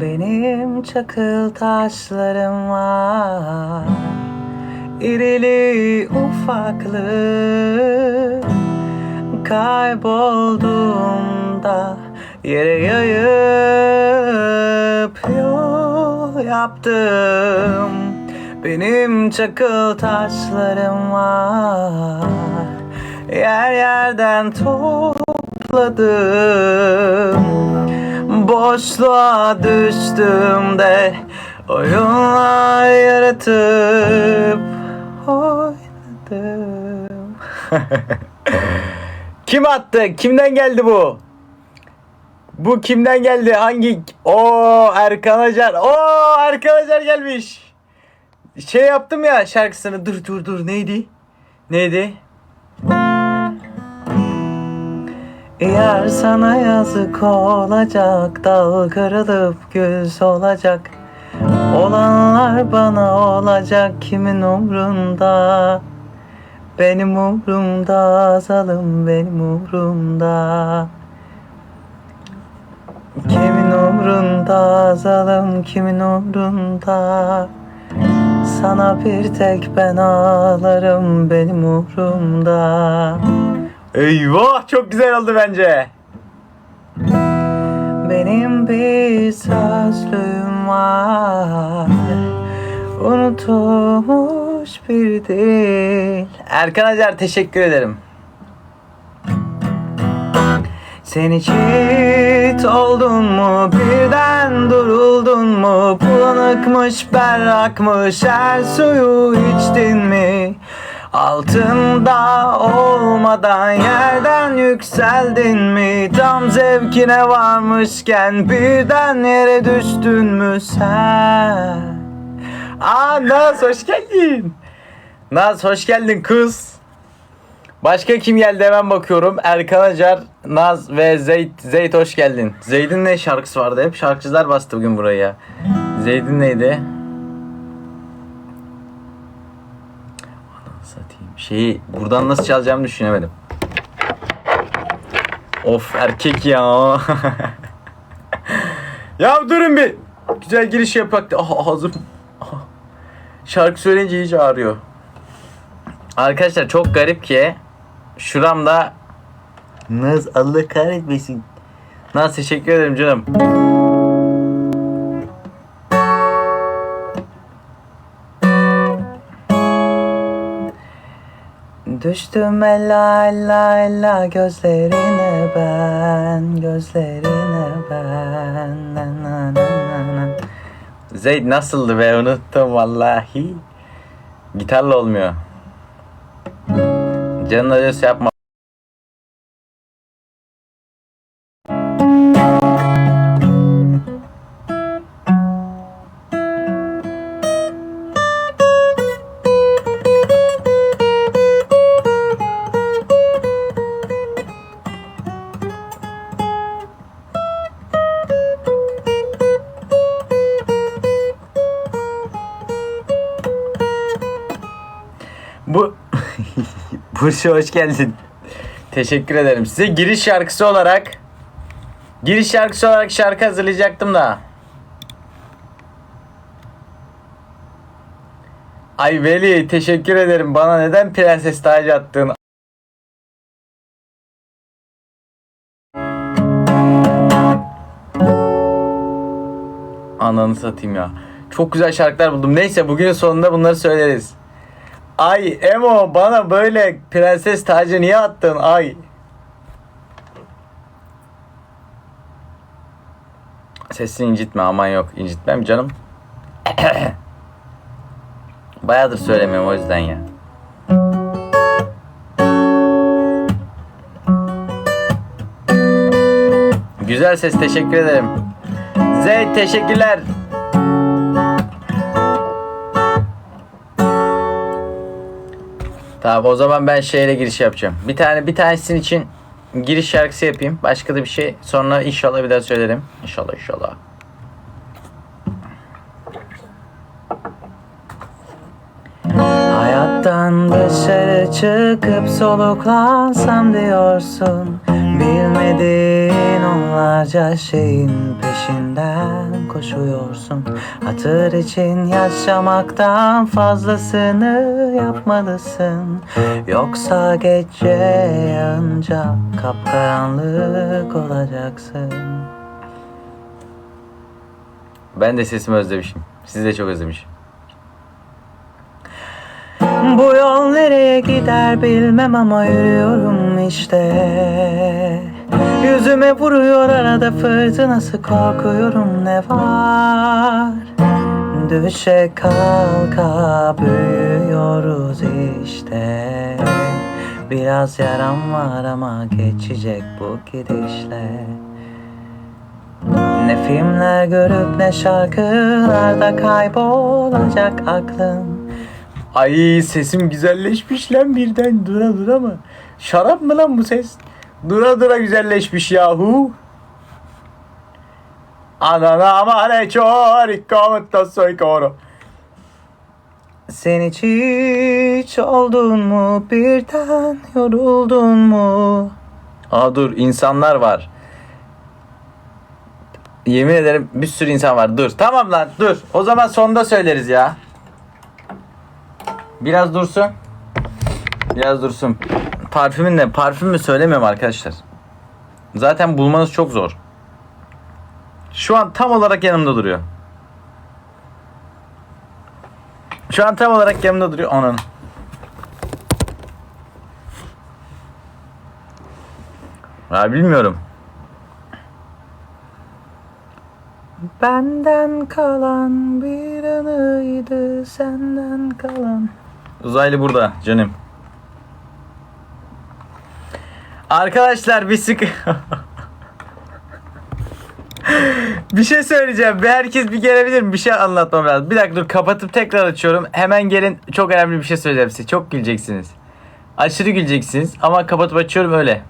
Benim çakıl taşlarım var. İrili ufaklı. Kaybolduğumda Yere yayıp yol yaptım. Benim çakıl taşlarım var Yer yerden topladım Boşluğa düştüğümde Oyunlar yaratıp oynadım Kim attı? Kimden geldi bu? Bu kimden geldi? Hangi? O Erkan Acar. O Erkan Acar gelmiş. Şey yaptım ya şarkısını. Dur dur dur neydi? Neydi? Eğer sana yazık olacak Dal kırılıp gül solacak Olanlar bana olacak Kimin umrunda? Benim umrumda Zalım benim umrumda. Kimin umrunda Zalım kimin umrunda? Sana bir tek ben ağlarım Benim umrumda Eyvah çok güzel oldu bence. Benim bir sözlüğüm var. Unutulmuş bir değil Erkan Acar teşekkür ederim. Sen hiç oldun mu? Birden duruldun mu? Bulanıkmış berrakmış. Her suyu içtin mi Altında olmadan yerden yükseldin mi Tam zevkine varmışken birden yere düştün mü sen Aa Naz hoş geldin Naz hoş geldin kız Başka kim geldi hemen bakıyorum. Erkan Acar, Naz ve Zeyt. Zeyt hoş geldin. Zeyd'in ne şarkısı vardı? Hep şarkıcılar bastı bugün burayı ya. Zeyd'in neydi? Şeyi buradan nasıl çalacağımı düşünemedim. Of erkek ya. ya durun bir. Güzel giriş yapak. Ah hazır. Şarkı söyleyince iyice ağrıyor. Arkadaşlar çok garip ki şuramda Naz Allah kahretmesin. Naz teşekkür ederim canım. Düştüm ella ella ella gözlerine ben Gözlerine ben. Na, na, na, na, na. Zeyd nasıldı be? Unuttum vallahi. Gitarla olmuyor. Canın acısı yapma Bu Burcu hoş geldin. Teşekkür ederim. Size giriş şarkısı olarak giriş şarkısı olarak şarkı hazırlayacaktım da. Ay Veli teşekkür ederim. Bana neden prenses tacı attın? Ananı satayım ya. Çok güzel şarkılar buldum. Neyse bugünün sonunda bunları söyleriz. Ay Emo bana böyle prenses tacı niye attın ay? Sesini incitme aman yok incitmem canım. Bayağıdır söylemiyorum o yüzden ya. Güzel ses teşekkür ederim. Zeyd teşekkürler. Tamam o zaman ben şeyle giriş yapacağım. Bir tane bir tanesinin için giriş şarkısı yapayım. Başka da bir şey sonra inşallah bir daha söylerim. İnşallah inşallah. Hayattan dışarı çıkıp soluklansam diyorsun Bilmediğin onlarca şeyin peşinden koşuyorsun Hatır için yaşamaktan fazlasını yapmalısın Yoksa gece yanınca kapkaranlık olacaksın Ben de sesimi özlemişim. Sizi de çok özlemişim. Bu yol nereye gider bilmem ama yürüyorum işte. Yüzüme vuruyor arada fırtınası korkuyorum ne var? Düşe kalka büyüyoruz işte. Biraz yaram var ama geçecek bu gidişle. Ne filmler görüp ne şarkılarda kaybolacak aklın Ay sesim güzelleşmiş lan birden dura dura mı? Şarap mı lan bu ses? Dura dura güzelleşmiş yahu. Anana amare çoriko mutlu soy koro. Sen hiç hiç oldun mu birden yoruldun mu? Aa dur insanlar var. Yemin ederim bir sürü insan var. Dur. Tamam lan dur. O zaman sonda söyleriz ya. Biraz dursun. Biraz dursun. Parfümün ne? Parfümü söylemiyorum arkadaşlar. Zaten bulmanız çok zor. Şu an tam olarak yanımda duruyor. Şu an tam olarak yanımda duruyor. Onun. Ha bilmiyorum. Benden kalan bir anıydı senden kalan. Uzaylı burada canım. Arkadaşlar bir sıkı... bir şey söyleyeceğim. Bir herkes bir gelebilir mi? Bir şey anlatmam lazım. Bir dakika dur kapatıp tekrar açıyorum. Hemen gelin. Çok önemli bir şey söyleyeceğim size. Çok güleceksiniz. Aşırı güleceksiniz ama kapatıp açıyorum öyle.